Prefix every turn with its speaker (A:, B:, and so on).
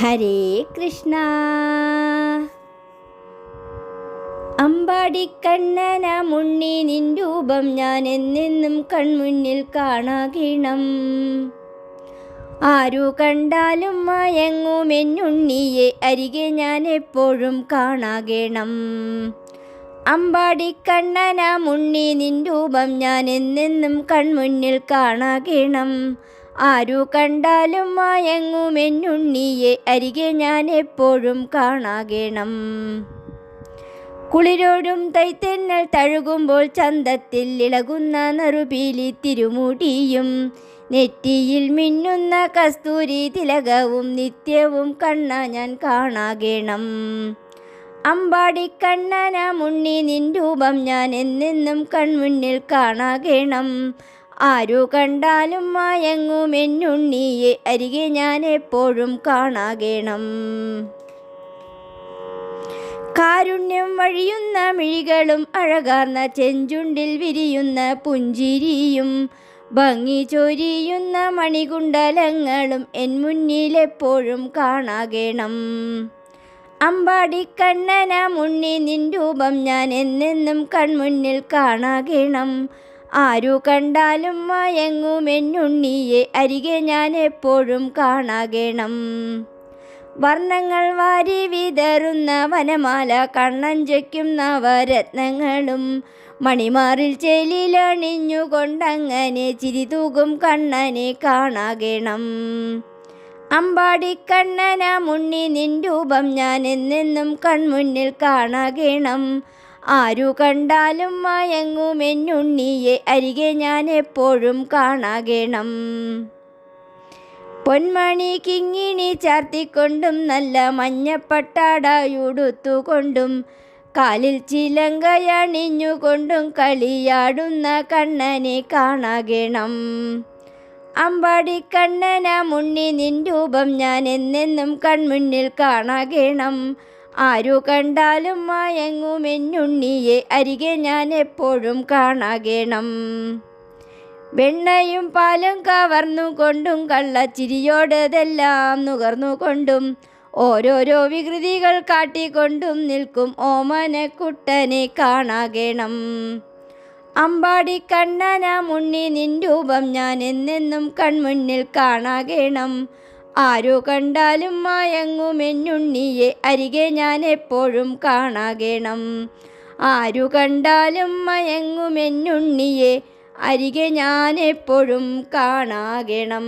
A: ഹരേ കൃഷ്ണ. അമ്പാടിക്കണ്ണന മുണ്ണി നിൻ രൂപം ഞാൻ എന്നെന്നും കൺമുന്നിൽ കാണാകിണം. ആരു കണ്ടാലും മയങ്ങുമെന്നുണ്ണിയെ അരികെ ഞാൻ എപ്പോഴും കാണാകണം അമ്പാടിക്കണ്ണന മുണ്ണി നിൻ രൂപം ഞാൻ എന്നെന്നും കൺമുന്നിൽ കാണാകണം. ആരു കണ്ടാലും മയങ്ങുമെന്നുണ്ണിയെ അരികെ ഞാൻ എപ്പോഴും കാണാകേണം. കുളിരോടും തൈത്തെന്നൽ തഴുകുമ്പോൾ ചന്തത്തിൽ ഇളകുന്ന നറുപീലി തിരുമുടിയും നെറ്റിയിൽ മിന്നുന്ന കസ്തൂരി തിലകവും നിത്യവും കണ്ണ ഞാൻ കാണാകേണം. അമ്പാടി അമ്പാടിക്കണ്ണന മുണ്ണി നിൻ രൂപം ഞാൻ എന്നെന്നും കൺമുന്നിൽ കാണാകണം. ആരു കണ്ടാലും മയങ്ങുമെന്നുണ്ണിയെ അരികെ ഞാൻ എപ്പോഴും കാണാകേണം. കാരുണ്യം വഴിയുന്ന മിഴികളും അഴകാർന്ന ചെഞ്ചുണ്ടിൽ വിരിയുന്ന പുഞ്ചിരിയും ഭംഗി ചൊരിയുന്ന മണികുണ്ടലങ്ങളും എൻ മുന്നിലെപ്പോഴും കാണാകണം. അമ്പാടിക്കണ്ണന മുണ്ണി നിൻ രൂപം ഞാൻ എന്നെന്നും കൺമുന്നിൽ കാണാകണം. ആരു കണ്ടാലും മയങ്ങുമെന്നുണ്ണിയെ അരികെ ഞാൻ എപ്പോഴും കാണാകേണം. വർണങ്ങൾ വാരി വിതറുന്ന വനമാല കണ്ണഞ്ചയ്ക്കും നവരത്നങ്ങളും മണിമാറിൽ ചെലിലണിഞ്ഞുകൊണ്ടങ്ങനെ ചിരിതൂകും കണ്ണനെ കാണാകണം. അമ്പാടിക്കണ്ണന മുണ്ണി നിൻ രൂപം ഞാൻ എന്നെന്നും കൺമുന്നിൽ കാണാകണം. ആരു കണ്ടാലും മയങ്ങുമെന്നുണ്ണിയെ അരികെ ഞാൻ എപ്പോഴും കാണാകേണം. പൊന്മണി കിങ്ങിണി ചാർത്തിക്കൊണ്ടും നല്ല മഞ്ഞപ്പട്ടാടയുടുത്തുകൊണ്ടും കാലിൽ ചിലങ്കയണിഞ്ഞുകൊണ്ടും കളിയാടുന്ന കണ്ണനെ കാണാകണം. അമ്പാടിക്കണ്ണന മുണ്ണി നിൻ രൂപം ഞാൻ എന്നെന്നും കൺമുന്നിൽ കാണാകണം. ആരു കണ്ടാലും മയങ്ങുമെന്നുണ്ണിയെ അരികെ ഞാൻ എപ്പോഴും കാണാകേണം. വെണ്ണയും പാലും കവർന്നുകൊണ്ടും കള്ളച്ചിരിയോടതെല്ലാം നുകർന്നുകൊണ്ടും ഓരോരോ വികൃതികൾ കാട്ടിക്കൊണ്ടും നിൽക്കും ഓമനക്കുട്ടനെ കാണാകേണം. അമ്പാടി കണ്ണന മുണ്ണി നിൻ രൂപം ഞാൻ എന്നെന്നും കൺമുന്നിൽ കാണാകണം. ആരു കണ്ടാലും മയങ്ങുമെന്നുണ്ണിയെ അരികെ ഞാൻ എപ്പോഴും കാണാകേണം. ആരു കണ്ടാലും മയങ്ങുമെന്നുണ്ണിയെ അരികെ ഞാൻ എപ്പോഴും കാണാകണം.